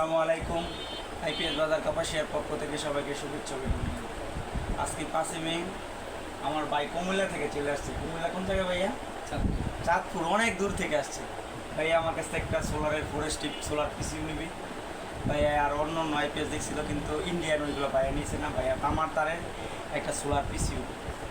আসসালামু আলাইকুম আইপিএস বাজার কাপাসিয়ার পক্ষ থেকে সবাইকে শুভেচ্ছা অভিনন্দন। আজকে পাঁচই মে আমার ভাই কুমিল্লা থেকে চলে আসছে। কুমিল্লা কোন জায়গায় ভাইয়া? চাঁদপুর। অনেক দূর থেকে আসছে। ভাইয়া আমার কাছ একটা সোলারের ফোরেস্টিভ সোলার পিসিউ নিবি। ভাইয়া আর অন্য অন্য আইপিএস দেখছিল কিন্তু ইন্ডিয়ান ওইগুলো ভাইয়া নিয়েছে না ভাইয়া। আমার তারের একটা সোলার পিসিউ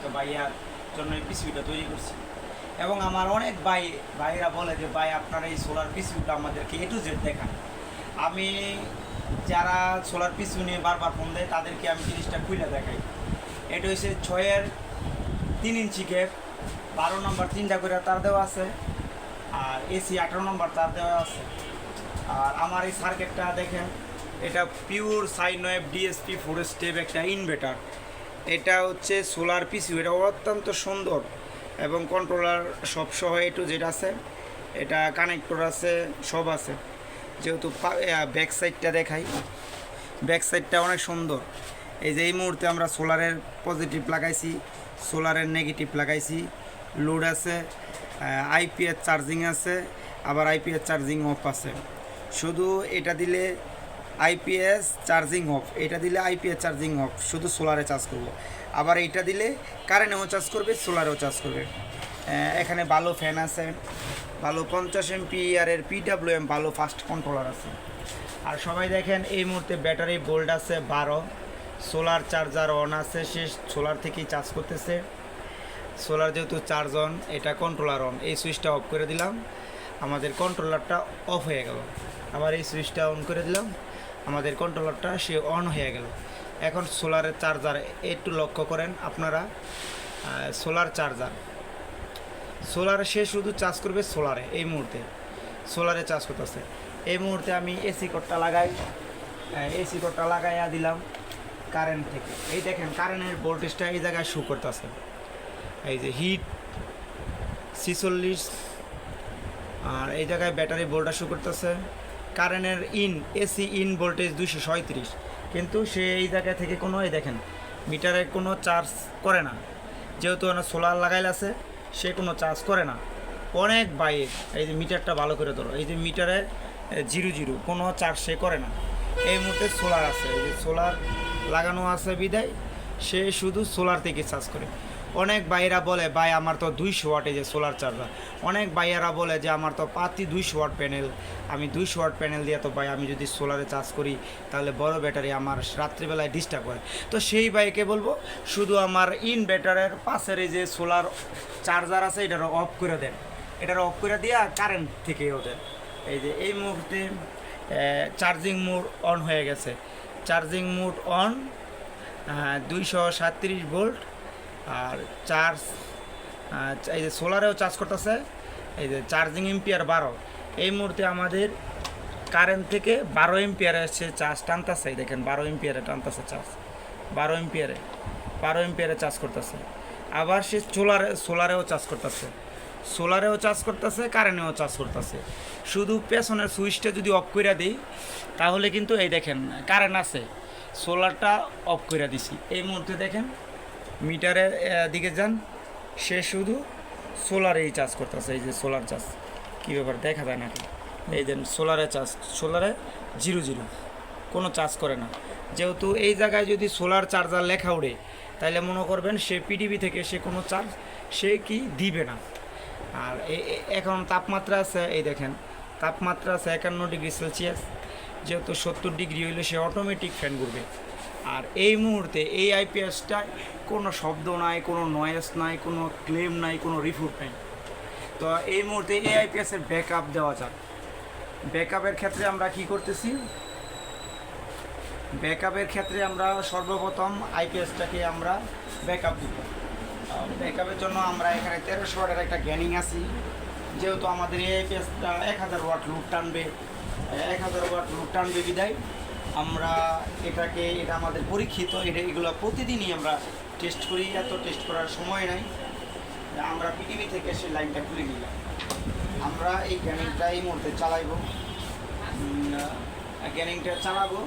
তো ভাইয়ার জন্য এই পিসিউটা তৈরি করছি। এবং আমার অনেক ভাই ভাইরা বলে যে ভাই আপনার এই সোলার পিসিউটা আমাদেরকে এ টু জেড দেখান। আমি যারা সোলার পিসিউ নিয়ে বারবার ফোন দেয়, তাদেরকে আমি জিনিসটা খুলে দেখাই। এটা হচ্ছে ছয়ের তিন ইঞ্চি কেপ বারো নম্বর তিনটা করে তার দেওয়া আছে, আর এসি আঠারো নম্বর তার দেওয়া আছে। আর আমার এই সার্কিটটা দেখেন, এটা pure sine wave DSP four step একটা ইনভার্টার এটা হচ্ছে সোলার পিসিউ এটা অত্যন্ত সুন্দর, এবং কন্ট্রোলার সব সহ এ টু জেড আছে, এটা কানেক্টর আছে, সব আছে। যেহেতু ব্যাক সাইডটা দেখাই। ব্যাক সাইডটা অনেক সুন্দর। এই যে এই মুহূর্তে আমরা সোলারের পজিটিভ লাগাইছি সোলারের নেগেটিভ লাগাইছি। লোড আছে আইপিএস চার্জিং আছে, আবার আইপিএস চার্জিং অফ আছে। শুধু এটা দিলে আইপিএস চার্জিং অফ এটা দিলে আইপিএস চার্জিং অফ শুধু সোলারে চার্জ করব। আবার এইটা দিলে কারেন্টেও চার্জ করবে সোলারেও চার্জ করবে। এখানে ভালো ফ্যান আছে। ভালো পঞ্চাশ এমপি আর এর পিডাব্লিউএম ভালো ফাস্ট কন্ট্রোলার আছে। আর সবাই দেখেন, এই মুহূর্তে ব্যাটারি বোল্ড আছে বারো সোলার চার্জার অন আছে, সে সোলার থেকেই চার্জ করতেছে। সোলার যেহেতু চার্জ অন এটা কন্ট্রোলার অন এই সুইচটা অফ করে দিলাম। আমাদের কন্ট্রোলারটা অফ হয়ে গেল। আবার এই সুইচটা অন করে দিলাম। আমাদের কন্ট্রোলারটা সে অন হয়ে গেল। এখন সোলারের চার্জার একটু লক্ষ্য করেন আপনারা। সোলার চার্জার সোলারে সে শুধু চার্জ করবে সোলারে এই মুহূর্তে। সোলারে চার্জ করতেছে। এই মুহূর্তে আমি এসি কোডটা লাগাই। এসি কোডটা লাগাইয়া দিলাম কারেন্ট থেকে। এই দেখেন কারেন্টের ভোল্টেজটা এই জায়গায় শু করতেছে। এই যে হিট ছিচল্লিশ, আর এই জায়গায় ব্যাটারি ভোল্টেজ শু করতেছে। কারেন্টের ইন এসি ইন ভোল্টেজ দুশো সাঁত্রিশ কিন্তু সে এই জায়গা থেকে কোনো, এই দেখেন মিটারে কোনো চার্জ করে না। যেহেতু সোলার লাগাইল আছে সে কোনো চার্জ করে না। অনেক বাইক, এই যে মিটারটা ভালো করে ধরো, এই যে মিটারে জিরো জিরো, কোনো চার্জ সে করে না। এই মুহূর্তে সোলার আছে, এই যে সোলার লাগানো আছে বিদায়, সে শুধু সোলার থেকে চার্জ করে। অনেক বাইরা বলে, ভাই, আমার তো দুইশো ওয়াট যে সোলার চার্জার অনেক বাইয়ারা বলে যে, আমার তো পাতি দুইশো ওয়াট প্যানেল আমি দুইশো ওয়াট প্যানেল দিয়ে তো, ভাই, আমি যদি সোলারে চার্জ করি, তাহলে বড় ব্যাটারি আমার রাত্রিবেলায় ডিস্টার্ব করে তো সেই বাইকে বলব, শুধু আমার ইনভার্টারের পাশের এই যে সোলার চার্জার আছে এটার অফ করে দেন। এটার অফ করে দিয়া কারেন্ট থেকে ওদের এই যে, এই মুহূর্তে চার্জিং মোড অন হয়ে গেছে। চার্জিং মোড অন দুইশো সাতত্রিশ ভোল্ট আর চার্জ এই যে সোলারেও চার্জ করতেছে, এই যে চার্জিং এম্পিয়ার বারো। এই মুহূর্তে আমাদের কারেন্ট থেকে বারো এম্পিয়ারে সে চার্জ টানতেছে দেখেন বারো এম্পিয়ারে টানতেছে চার্জ বারো এম্পিয়ারে বারো এম্পিয়ারে চার্জ করতেছে। আবার সে সোলারে সোলারেও চার্জ করতেছে। সোলারেও চার্জ করতেছে কারেন্টেও চার্জ করতেছে। শুধু পেছনের সুইচটা যদি অফ করে দিই, তাহলে কিন্তু এই দেখেন কারেন্ট আছে। সোলারটা অফ করে দিছি। এই মুহূর্তে দেখেন মিটারের দিকে যান। সে শুধু সোলারেই চার্জ করতেছে, এই যে সোলার চার্জ। কী ব্যাপার, দেখা যায় নাকি? এই যে সোলারে চার্জ, সোলারে জিরো জিরো। কোনো চার্জ করে না। যেহেতু এই জায়গায় যদি সোলার চার্জার লেখা উড়ে তাহলে মনে করবেন সে পিডিবি থেকে সে কোনো চার্জ সে কি দিবে না। আর এখন তাপমাত্রা আছে, এই দেখেন, তাপমাত্রা আছে একান্ন ডিগ্রি সেলসিয়াস। যেহেতু সত্তর ডিগ্রি হইলে সে অটোমেটিক ফ্যান ঘুরবে। আর এই মুহূর্তে এই আইপিএসটায় কোনো শব্দ নাই, কোনো নয়েস নাই, কোনো ক্লেম নাই, কোনো রিফুট নাই। তো এই মুহূর্তে এই আইপিএসের ব্যাকআপ দেওয়া যাক। ব্যাকআপের ক্ষেত্রে আমরা কি করতেছি? ব্যাকআপের ক্ষেত্রে আমরা সর্বপ্রথম আইপিএসটাকে আমরা ব্যাকআপ দিব। ব্যাকআপের জন্য আমরা এখানে তেরোশো ওয়াটের একটা গ্যানিং আছি। যেহেতু আমাদের এই আইপিএসটা এক হাজার ওয়াট লুট টানবে, এক হাজার ওয়াট লুট টানবে বিদায়। আমরা এটাকে, এটা আমাদের পরীক্ষিত, এটা এগুলো প্রতিদিনই আমরা টেস্ট করি, এত টেস্ট করার সময় নাই। আমরা পৃথিবী থেকে সেই লাইনটা খুলে নিলাম। আমরা এই গ্যানিংটা এই মুহূর্তে চালাইব। গ্যানিংটা চালাবো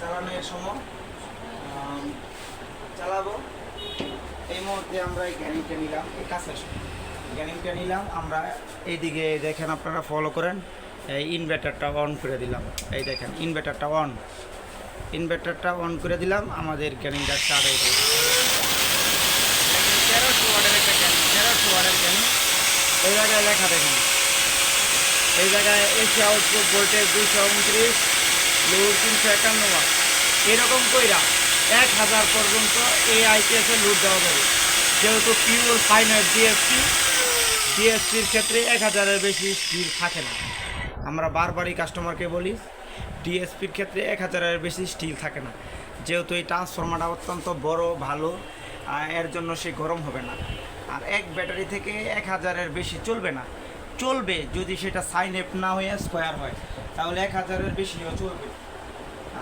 চালানোর সময় চালাবো। এই মুহূর্তে আমরা এই গ্যানিংটা নিলাম, এই কাছে। গ্যানিংটা নিলাম, আমরা এইদিকে দেখেন আপনারা ফলো করেন। এই ইনভার্টারটা অন করে দিলাম। এই দেখেন ইনভার্টারটা অন ইনভার্টারটা অন করে দিলাম, আমাদের ক্যানিংটা স্টার্ট হয়ে গেল। তেরোশো ওয়াটের একটা ক্যানিং তেরোশো ওয়াটের ক্যানিং এই জায়গায় লেখা দেখেন। এই জায়গায় এসি আউটপুট ভোল্টেজ দুইশো উনত্রিশ লোড তিনশো একান্ন এরকম কইরা এক হাজার পর্যন্ত এই আইপিএসের লোড দেওয়া যাবে। যেহেতু পিওর ফাইনাল ডিএসপি ডিএসপির ক্ষেত্রে এক হাজারের বেশি স্টিল থাকে না। আমরা বারবারই কাস্টমারকে বলি ডিএসপির ক্ষেত্রে এক হাজারের বেশি স্টিল থাকে না। যেহেতু এই ট্রান্সফর্মারটা অত্যন্ত বড়, ভালো এর জন্য সে গরম হবে না। আর এক ব্যাটারি থেকে এক হাজারের বেশি চলবে না। চলবে যদি সেটা সাইন এপ না হয়ে স্কোয়ার হয়, তাহলে এক হাজারের বেশিও চলবে।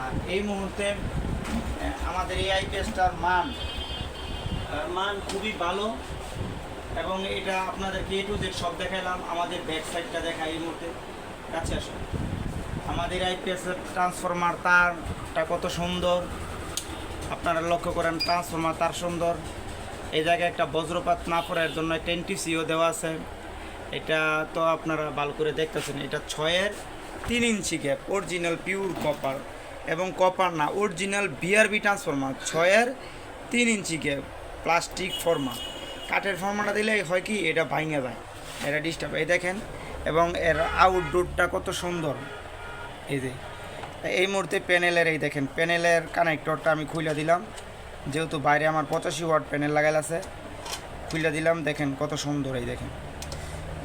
আর এই মুহূর্তে আমাদের এই আইপিএসটার মান মান খুবই ভালো। এবং এটা আপনাদেরকে এ টু জেড সব দেখাইলাম, আমাদের ব্যাক সাইডটা দেখাই এই মুহূর্তে। কাছে আসুন আমাদের আইপিএস ট্রান্সফরমার তারটা কত সুন্দর। আপনারা লক্ষ্য করেন ট্রান্সফরমার তার সুন্দর। এই জায়গায় একটা বজ্রপাত না পড়ার জন্য টেন্টিসিও দেওয়া আছে। এটা তো আপনারা ভালো করে দেখতেছেন, এটা ছয়ের তিন inch gap original pure copper এবং কপার না অরিজিনাল বিআরবি ট্রান্সফরমার ছয়ের তিন ইঞ্চি গ্যাপ প্লাস্টিক ফর্মা কাঠের ফর্মাটা দিলে হয় কি, এটা ভাঙে যায়। এটা ডিস্টার্ব এই দেখেন এবং এর আউটডোরটা কত সুন্দর। এই যে, এই মুহূর্তে প্যানেলের এই দেখেন, প্যানেলের কানেক্টরটা আমি খুলে দিলাম। যেহেতু বাইরে আমার পঁচাশি ওয়াট প্যানেল লাগাল আছে খুলে দিলাম, দেখেন কত সুন্দর এই দেখেন।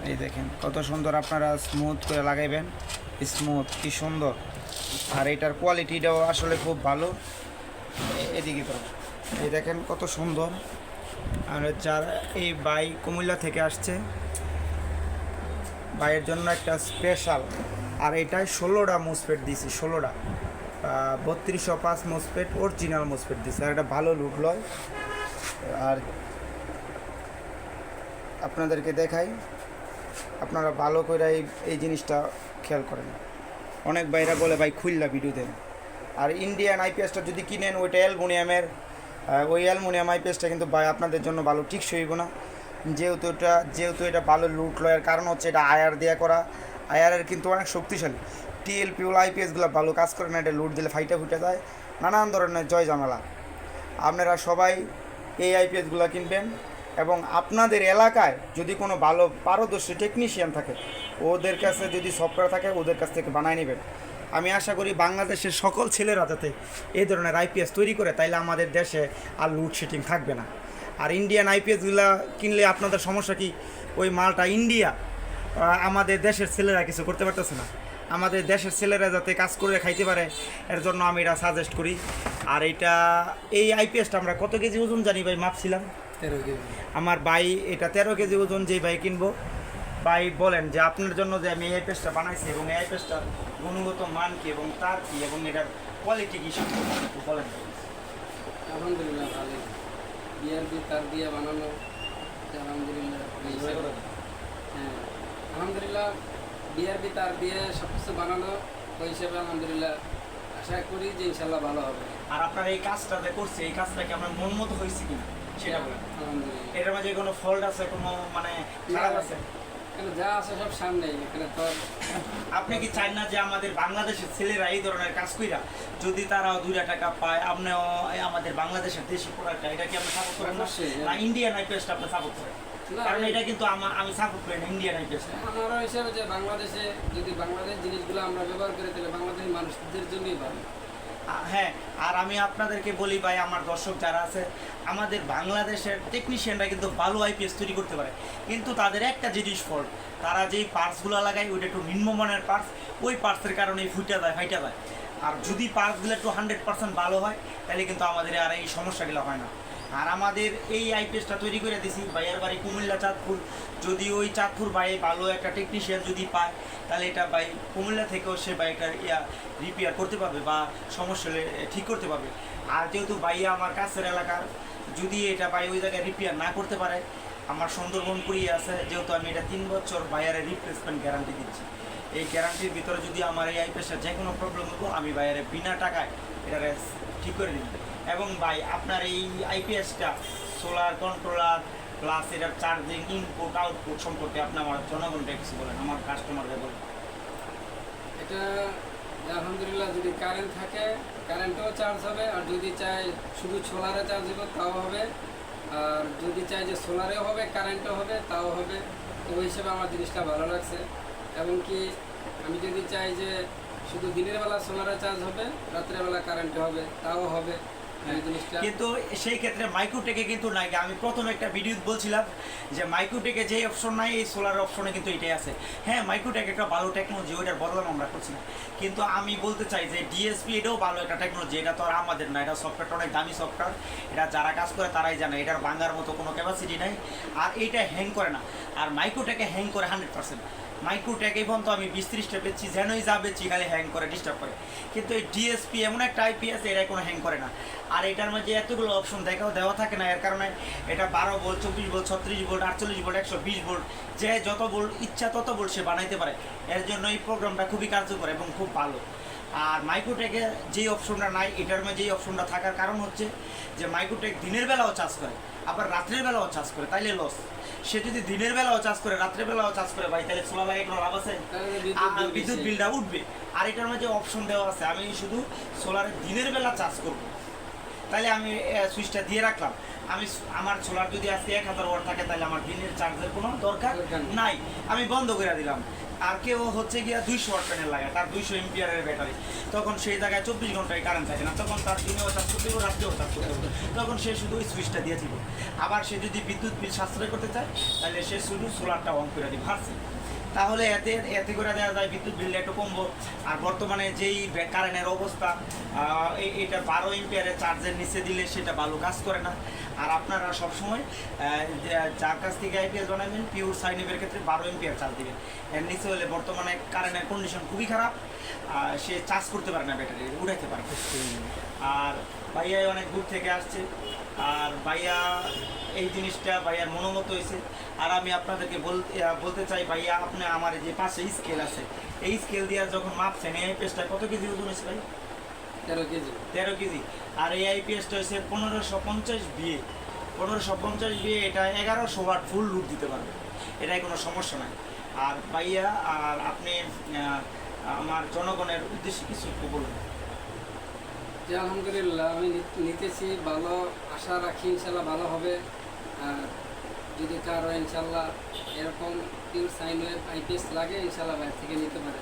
এই দেখেন, কত সুন্দর আপনারা স্মুথ করে লাগাইবেন। স্মুথ কি সুন্দর। আর এটার কোয়ালিটিটাও আসলে খুব ভালো। এদিকে করো। এই দেখেন কত সুন্দর। আর যার এই বাই কুমিল্লা থেকে আসছে বাইয়ের জন্য একটা স্পেশাল আর এটায় ষোলোটা মোসপেট দিছি, ষোলোটা। বত্রিশশো পাঁচ মোসপেট অরিজিনাল মোসপেট দিছি। আর এটা ভালো লুক লয়। আর আপনাদেরকে দেখাই। আপনারা ভালো করে এই এই জিনিসটা খেয়াল করেন। অনেক বাইরা বলে, ভাই, খুললা ভিডিও দেন। আর ইন্ডিয়ান আইপিএসটা যদি কিনেন, ওইটা অ্যালমোনিয়ামের ওই অ্যালমোনিয়াম আইপিএসটা কিন্তু ভাই আপনাদের জন্য ভালো ঠিক হইব না। যেহেতু এটা যেহেতু এটা ভালো লুট লয়ের কারণ হচ্ছে এটা আয়ার দেওয়া করা। আয়ারের কিন্তু অনেক শক্তিশালী। টিএলপি ওলা আইপিএসগুলো ভালো কাজ করে না, এটা লুট দিলে ফাইটা ফুটে যায়। নানান ধরনের জয় ঝামেলা। আপনারা সবাই এই আইপিএসগুলো কিনবেন এবং আপনাদের এলাকায় যদি কোনো ভালো পারদর্শী টেকনিশিয়ান থাকে, ওদের কাছে যদি সফটওয়্যার থাকে, ওদের কাছ থেকে বানায় নেবেন। আমি আশা করি বাংলাদেশের সকল ছেলেরা যাতে এই ধরনের আইপিএস তৈরি করে, তাইলে আমাদের দেশে আর লুডশেডিং থাকবে না। আর ইন্ডিয়ান আইপিএসগুলো কিনলে আপনাদের সমস্যা কি? ওই মালটা ইন্ডিয়া আমাদের দেশের ছেলেরা কিছু করতে পারতেছে না। আমাদের দেশের ছেলেরা যাতে কাজ করে খাইতে পারে এর জন্য আমি এটা সাজেস্ট করি। আর এটা এই আইপিএসটা আমরা কত কেজি ওজন জানি ভাই? মাপছিলাম? তেরো কেজি। আমার ভাই এটা তেরো কেজি ওজন যেই ভাই কিনবো। ভাই বলেন যে আপনার জন্য যে আমি এই আইপিএসটা বানাইছি এবং এই আইপিএসটার গুণগত মান কি এবং তার কি এবং এটার কোয়ালিটি কি বলেন। আলহামদুলিল্লাহ ভালো দিয়ে তার দিয়ে বানানো আলহামদুলিল্লাহ। হ্যাঁ আলহামদুলিল্লাহ বিআরপি তার দিয়ে সব কিছু বানানো ওই হিসেবে আলহামদুলিল্লাহ আশা করি যে ইনশাল্লাহ ভালো হবে। আর আপনার এই কাজটা যে করছে এই কাজটা কি আপনার মন মতো হয়েছে কিনা? সেটা বলেন। আলহামদুলিল্লাহ। এটার মাঝে কোনো ফল্ট আছে কোনো মানে খারাপ আছে? যা আছে সব সামনে এখানে তো আপনি কি চান না যে আমাদের বাংলাদেশের ছেলেরা এই ধরনের কাজ কইরা যদি তারাও দুই টাকা পায় আপনিও আমাদের বাংলাদেশের দেশি প্রোডাক্টটা এটা কি আপনি সাপোর্ট করেন না? অবশ্যই, হ্যাঁ। ইন্ডিয়ান আইপিএসটা আপনি সাপোর্ট করেন? কারণ এটা কিন্তু আমার আমি সাপোর্ট করি না ইন্ডিয়ান আইপিএসটা আমারও হিসেবে যে বাংলাদেশে যদি বাংলাদেশ জিনিসগুলো আমরা ব্যবহার করে তাহলে বাংলাদেশের মানুষদের জন্যই ভালো। হ্যাঁ আর আমি আপনাদেরকে বলি ভাই, আমার দর্শক যারা আছে, আমাদের বাংলাদেশের টেকনিশিয়ানরা কিন্তু ভালো আইপিএস তৈরি করতে পারে। কিন্তু তাদের একটা জিনিস ফল্ট তারা যেই পার্টসগুলো লাগায়, ওইটা একটু নিম্নমানের পার্টস ওই পার্টসের কারণেই ফুটে যায় ফাইটা যায় আর যদি পার্টসগুলো একটু হান্ড্রেড পার্সেন্ট ভালো হয়, তাহলে কিন্তু আমাদের আর এই সমস্যাগুলো হয় না। আর আমাদের এই আইপিএসটা তৈরি করে দিছি। ভাইয়ার বাড়ি কুমিল্লা চাঁদপুর। যদি ওই চাঁদপুর ভাই ভালো একটা টেকনিশিয়ান যদি পায়, তাহলে এটা ভাই কুমিল্লা থেকেও সে বাইকটার ইয়া রিপেয়ার করতে পারবে বা সমস্যা হলে ঠিক করতে পারবে। আর যেহেতু ভাইয়া আমার কাছের এলাকার, যদি এটা ভাই ওই জায়গায় রিপেয়ার না করতে পারে, আমার সুন্দরবন কুড়িয়ে আছে, যেহেতু আমি এটা তিন বছর ভাইয়ারের রিপ্লেসমেন্ট গ্যারান্টি দিচ্ছি। এই গ্যারান্টির ভিতরে যদি আমার এই আইপিএসের যে কোনো প্রবলেম হব আমি ভাইয়ারে বিনা টাকায় এটা ঠিক করে দিই এবং ভাই, আপনার এই আইপিএসটা সোলার কন্ট্রোলার প্লাস এটার চার্জিং ইনপুট আউটপুট সম্পর্কে আপনি আমার জনগণটা কিছু বলেন, আমার কাস্টমারদের বলেন। এটা, আলহামদুলিল্লাহ, যদি কারেন্ট থাকে কারেন্টও চার্জ হবে, আর যদি চাই শুধু সোলারে চার্জ হবে, তাও হবে। আর যদি চাই যে সোলারেও হবে কারেন্টও হবে, তাও হবে। তো ওই হিসেবে আমার জিনিসটা ভালো লাগছে। এবং কি, আমি যদি চাই যে শুধু দিনের বেলা সোলারে চার্জ হবে, রাত্রের বেলা কারেন্টে হবে, তাও হবে। কিন্তু সেই ক্ষেত্রে মাইক্রোটেকে কিন্তু নাই। আমি প্রথমে একটা ভিডিও বলছিলাম যে মাইক্রোটেকে যে অপশন নাই, এই সোলার অপশনে কিন্তু এটাই আছে। হ্যাঁ মাইক্রোটেক একটা ভালো টেকনোলজি ওইটার বদলাম আমরা করছি না। কিন্তু আমি বলতে চাই যে ডিএসপি এটাও ভালো একটা টেকনোলজি এটা তো আর আমাদের না, এটা সফটওয়্যারটা অনেক দামি সফটওয়্যার এটা যারা কাজ করে তারাই জানে, এটার ভাঙার মতো কোনো ক্যাপাসিটি নাই। আর এইটা হ্যাং করে না। আর মাইক্রোটেকে হ্যাং করে হান্ড্রেড পার্সেন্ট মাইক্রোটেক এই পর্যন্ত আমি বিশ ত্রিশটা পেয়েছি যেনই যা বেচছি খালি হ্যাং করে ডিস্টার্ব করে। কিন্তু এই ডিএসপি এমন একটা আইপি আছে এটা কোনো হ্যাং করে না। আর এটার মধ্যে এতগুলো অপশন দেখাও দেওয়া থাকে না, এর কারণে এটা বারো ভোল্ট চব্বিশ ভোল্ট ছত্রিশ ভোল্ট আটচল্লিশ ভোল্ট একশো বিশ ভোল্ট যে যত ভোল্ট ইচ্ছা তত ভোল্ট সে বানাইতে পারে। এর জন্য এই প্রোগ্রামটা খুবই কার্যকর এবং খুব ভালো। আর মাইক্রোটেকে যেই অপশনটা নাই, এটার মধ্যে যেই অপশনটা থাকার কারণ হচ্ছে যে মাইক্রোটেক দিনের বেলাও চাষ করে, আবার রাত্রের বেলাও চার্জ করে, তাইলে লস সে যদি দিনের বেলাও চাষ করে রাত্রের বেলাও চার্জ করে ভাই তাহলে সোলার লাইট কোনো লাভ আছে? বিদ্যুৎ বিলটা উঠবে। আর এটার মধ্যে অপশন দেওয়া আছে। আমি শুধু সোলার দিনের বেলা চাষ করব। তাহলে আমি সুইচটা দিয়ে রাখলাম। আমি আমার সোলার যদি আজকে এক হাজার ওয়াট থাকে তাহলে আমার দিনের চার্জের কোনো দরকার নাই। আমি বন্ধ করে দিলাম। আর কেউ হচ্ছে গিয়া দুইশো ওয়াট প্যানেল লাগায় তার দুইশো এমপিয়ারের ব্যাটারি তখন সেই জায়গায় চব্বিশ ঘন্টায় কারেন্ট থাকে না। তখন তার দিনেও চার্জ করতে হবে রাত্রেও চার্জ করতে হবে। তখন সে শুধু ওই সুইচটা দিয়ে দিব। আবার সে যদি বিদ্যুৎ বিল সাশ্রয় করতে চায় তাহলে সে শুধু সোলারটা অন করে দিবে। ভাবছি তাহলে এতে এতে করে দেওয়া যায় বিদ্যুৎ বিলটা একটু কমবো। আর বর্তমানে যেই কারেন্টের অবস্থা এটা বারো এম্পিয়ারের চার্জের নিচে দিলে সেটা ভালো কাজ করে না। আর আপনারা সবসময় যার কাছ থেকে আইপিএস বানাবেন পিওর সাইনিভের ক্ষেত্রে বারো এম্পিয়ার চার্জ দিবেন। এর নিচে হলে বর্তমানে কারেন্টের কন্ডিশন খুবই খারাপ আর সে চার্জ করতে পারে না ব্যাটারি উঠাইতে পারে। আর ভাইয়া অনেক দূর থেকে আসছে। আর ভাইয়া এই জিনিসটা ভাইয়ার মনোমত হয়েছে। আর আমি আপনাদেরকে বল- আহ, বলতে চাই ভাইয়া আপনি আমার এই যে পাশে স্কেল আছে এই স্কেল দিয়ে যখন মাপছেন এই আইপিএসটা কত কেজি ওজন হয়েছে ভাই? তেরো কেজি। তেরো কেজি। আর এই আইপিএসটা হয়েছে পনেরোশো পঞ্চাশ বিয়ে পনেরোশো পঞ্চাশ বিয়ে এটা এগারোশো ওয়াট ফুল লুট দিতে পারবে। এটাই কোনো সমস্যা নাই। আর ভাইয়া আর আপনি আমার জনগণের উদ্দেশ্যে কিছু একটু বলুন। যে আলহামদুলিল্লাহ, আমি নিতেছি, ভালো, আশা রাখি ইনশাল্লাহ ভালো হবে। আর যদি কারও ইনশাল্লাহ এরকম কেউ সাইন ওয়েব আইপিএস লাগে, ইনশাল্লাহ বাইরে থেকে নিতে পারে।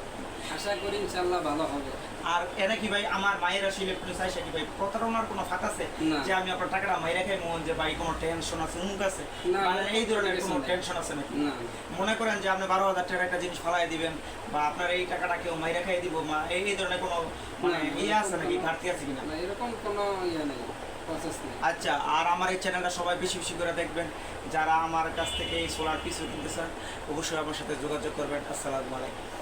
আশা করি ইনশাল্লাহ ভালো হবে। আর কি ভাই আমার মায়ের আসলে কি ভাই প্রতারণার কোনো ফাঁক আছে? যে আমি আপনার টাকাটা মায়ের খাই মন যে ভাই কোনো টেনশন আছে আছে। মানে এই ধরনের কোনো। টেনশন আছে নাকি? মনে করেন যে আপনি বারো হাজার টাকার একটা জিনিস ফলাই দিবেন বা আপনার এই টাকাটা কেউ মাইরা খাই দিব মা এই ধরনের কোনো মানে ইয়ে আছে নাকি ঘাটতি আছে কিনা? এরকম কোনো ইয়ে নেই আচ্ছা আর আমার এই চ্যানেলটা সবাই বেশি বেশি করে দেখবেন। যারা আমার কাছ থেকে এই সোলার পিছু কিনতে চান অবশ্যই আমার সাথে যোগাযোগ করবেন। আসসালামু আলাইকুম।